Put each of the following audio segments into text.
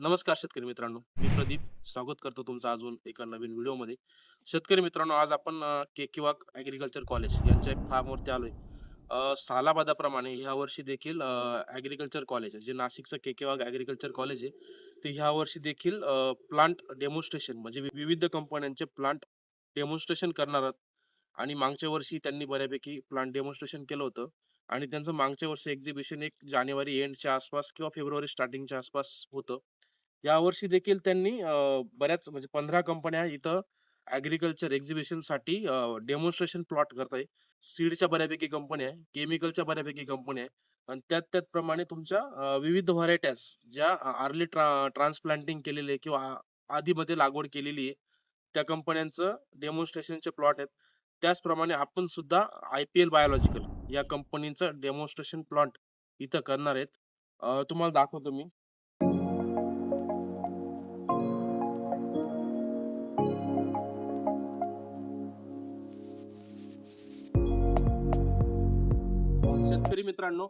नमस्कार शेतकरी मित्रांनो. मी प्रदीप. स्वागत करतो तुमचं अजून एका नवीन व्हिडिओमध्ये. शेतकरी मित्रांनो आज आपण के केकिवाक ऍग्रिकल्चर कॉलेज यांच्या एक फार्मवरती आलोय. सालाबादाप्रमाणे ह्या वर्षी देखील ऍग्रिकल्चर कॉलेज जे नाशिकचं केकेवाग ऍग्रिकल्चर कॉलेज आहे ते ह्या वर्षी देखील प्लांट डेमॉन्स्ट्रेशन म्हणजे विविध कंपन्यांचे प्लांट डेमॉन्स्ट्रेशन करणार आहेत. आणि मागच्या वर्षी त्यांनी बऱ्यापैकी प्लांट डेमॉन्स्ट्रेशन केलं होतं. आणि त्यांचं मागच्या वर्षी एक्झिबिशन एक जानेवारी एंडच्या आसपास किंवा फेब्रुवारी स्टार्टिंगच्या आसपास होतं. यावर्षी देखील त्यांनी बऱ्याच म्हणजे पंधरा कंपन्या इथं ऍग्रिकल्चर एक्झिबिशनसाठी डेमॉन्स्ट्रेशन प्लॉट करताय. सीडच्या बऱ्यापैकी कंपन्या आहे केमिकलच्या बऱ्यापैकी कंपन्या आहे. आणि त्यात त्याचप्रमाणे तुमच्या विविध व्हरायट्याज ज्या आर्ली ट्रा ट्रान्सप्लांटिंग केलेले किंवा आधीमध्ये लागवड केलेली आहे त्या कंपन्यांचं डेमॉन्स्ट्रेशनचे प्लॉट आहेत. त्याचप्रमाणे आपण सुद्धा आय पी एल बायोलॉजिकल या कंपनीचं डेमॉन्स्ट्रेशन प्लॉट इथं करणार आहेत. तुम्हाला दाखवतो मी. शेतकरी मित्रांनो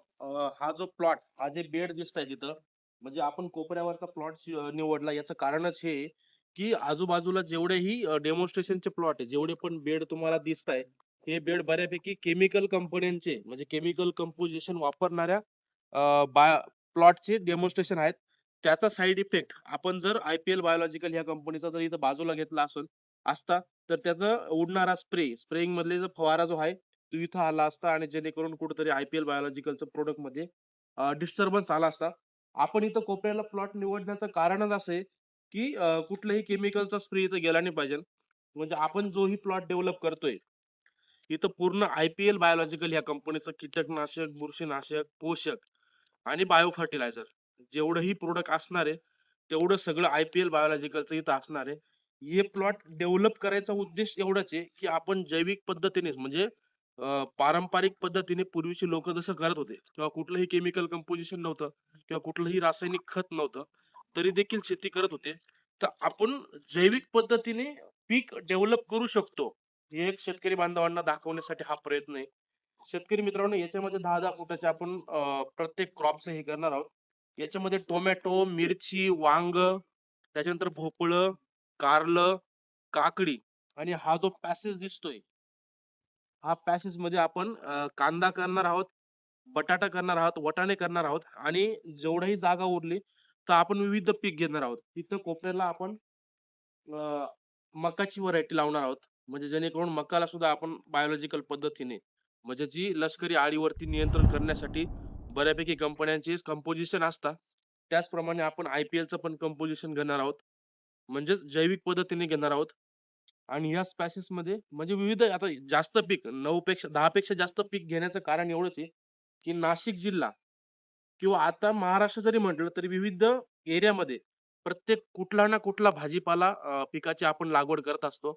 हा जो प्लॉट हा जे बेड दिसताय तिथं म्हणजे आपण कोपऱ्यावरचा प्लॉट निवडला याचं कारणच हे की आजूबाजूला जेवढेही डेमॉन्स्ट्रेशनचे प्लॉट आहे जेवढे पण बेड तुम्हाला दिसत आहे हे बेड बऱ्यापैकी केमिकल कंपन्यांचे म्हणजे केमिकल कंपोजिशन वापरणाऱ्या प्लॉटचे डेमॉन्स्ट्रेशन आहेत. त्याचा साईड इफेक्ट आपण जर आय पी एल बायोलॉजिकल ह्या कंपनीचा जर इथं बाजूला घेतला असेल असता तर त्याचा उडणारा स्प्रे स्प्रेइंग मधले जो फवारा जो आहे इथं आला असता आणि जेणेकरून कुठेतरी आय पी एल बायोलॉजिकलचं प्रोडक्टमध्ये डिस्टर्बन्स आला असता. आपण इथं कोपऱ्याला प्लॉट निवडण्याचं कारणच असं आहे की कुठल्याही केमिकलचा स्प्रे इथं गेला नाही पाहिजे. म्हणजे आपण जोही प्लॉट डेव्हलप करतोय इथं पूर्ण आय पी एल बायोलॉजिकल ह्या कंपनीचं कीटकनाशक बुरशीनाशक पोषक आणि बायो फर्टिलायझर जेवढंही प्रोडक्ट असणार आहे तेवढं सगळं आय पी एल बायोलॉजिकलचं इथं असणार आहे. हे प्लॉट डेव्हलप करायचा उद्देश एवढाच आहे की आपण जैविक पद्धतीने म्हणजे पारंपरिक पद्धतीने पूर्वीचे लोक जसं करत होते किंवा कुठलंही केमिकल कंपोजिशन नव्हतं किंवा कुठलंही रासायनिक खत नव्हतं तरी देखील शेती करत होते. तर आपण जैविक पद्धतीने पीक डेव्हलप करू शकतो हे एक शेतकरी बांधवांना दाखवण्यासाठी हा प्रयत्न आहे. शेतकरी मित्रांनो याच्यामध्ये दहा दहा फुटाचे आपण प्रत्येक क्रॉपचं हे करणार आहोत. याच्यामध्ये टोमॅटो मिरची वांग त्याच्यानंतर भोपळं कारलं काकडी आणि हा जो पॅसेज दिसतोय हा पॅसेजमध्ये आपण कांदा करणार आहोत बटाटा करणार आहोत वाटाणे करणार आहोत आणि जेवढही जागा उरली तर आपण विविध पीक घेणार आहोत. तिथं कोपऱ्याला आपण मकाची व्हरायटी लावणार आहोत. म्हणजे जेणेकरून मकाला सुद्धा आपण बायोलॉजिकल पद्धतीने म्हणजे जी लष्करी आळीवरती नियंत्रण करण्यासाठी बऱ्यापैकी कंपन्यांचे कंपोजिशन असतात. त्याचप्रमाणे आपण आय पी एलचं पण कंपोजिशन घेणार आहोत. म्हणजेच जैविक पद्धतीने घेणार आहोत. आणि या स्पॅसेस मध्ये म्हणजे विविध आता जास्त पीक नऊ पेक्षा दहा पेक्षा जास्त पीक घेण्याचं कारण एवढंच आहे की नाशिक जिल्हा किंवा आता महाराष्ट्र जरी म्हटलं तरी विविध एरियामध्ये प्रत्येक कुठला ना कुठला भाजीपाला पिकाची आपण लागवड करत असतो.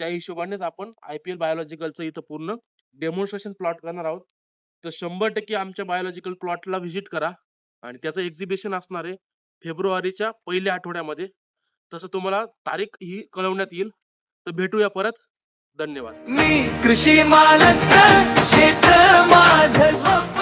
त्या हिशोबानेच आपण आयपीएल बायोलॉजिकलचं इथं पूर्ण डेमॉन्स्ट्रेशन प्लॉट करणार आहोत. तर शंभर टक्के आमच्या बायोलॉजिकल प्लॉटला व्हिजिट करा आणि त्याचं एक्झिबिशन असणार आहे फेब्रुवारीच्या पहिल्या आठवड्यामध्ये. तसं तुम्हाला तारीख ही कळवण्यात येईल. तर भेटूया परत. धन्यवाद. मी कृषी मालक क्षेत्र माझ स्वप्न